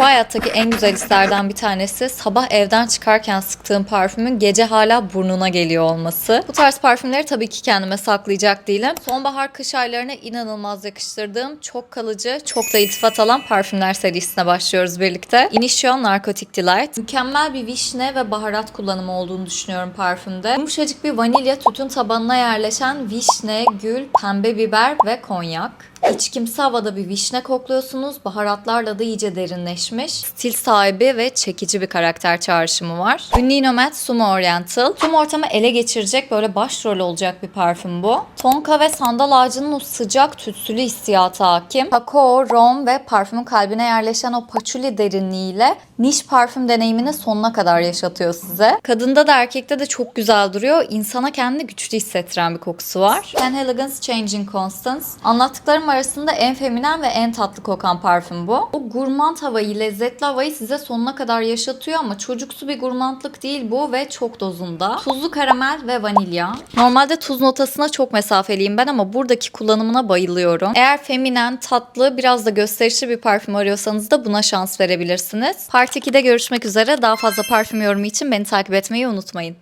Şu hayattaki en güzel hislerden bir tanesi sabah evden çıkarken sıktığım parfümün gece hala burnuna geliyor olması. Bu tarz parfümleri tabii ki kendime saklayacak değilim. Sonbahar kış aylarına inanılmaz yakıştırdığım çok kalıcı, çok da iltifat alan parfümler serisine başlıyoruz birlikte. Initio Narcotic Delight. Mükemmel bir vişne ve baharat kullanımı olduğunu düşünüyorum parfümde. Yumuşacık bir vanilya tütün tabanına yerleşen vişne, gül, pembe biber ve konyak. İçkimsi havada bir vişne kokluyorsunuz. Baharatlarla da iyice derinleşmiş. Stil sahibi ve çekici bir karakter çağrışımı var. Ünlü Nomad Sumo Oriental. Tüm ortamı ele geçirecek böyle başrol olacak bir parfüm bu. Tonka ve sandal ağacının o sıcak tütsülü hissiyatı hakim. Kakao, rom ve parfümün kalbine yerleşen o paçuli derinliğiyle niş parfüm deneyimini sonuna kadar yaşatıyor size. Kadında da erkekte de çok güzel duruyor. İnsana kendini güçlü hissettiren bir kokusu var. Ten Elegance Changing Constance. Anlattıklarım arasında en feminen ve en tatlı kokan parfüm bu. O gurmand havayı, lezzetli havayı size sonuna kadar yaşatıyor ama çocuksu bir gurmandlık değil bu ve çok dozunda. Tuzlu karamel ve vanilya. Normalde tuz notasına çok mesafeliyim ben ama buradaki kullanımına bayılıyorum. Eğer feminen, tatlı, biraz da gösterişli bir parfüm arıyorsanız da buna şans verebilirsiniz. Part 2'de görüşmek üzere. Daha fazla parfüm yorumu için beni takip etmeyi unutmayın.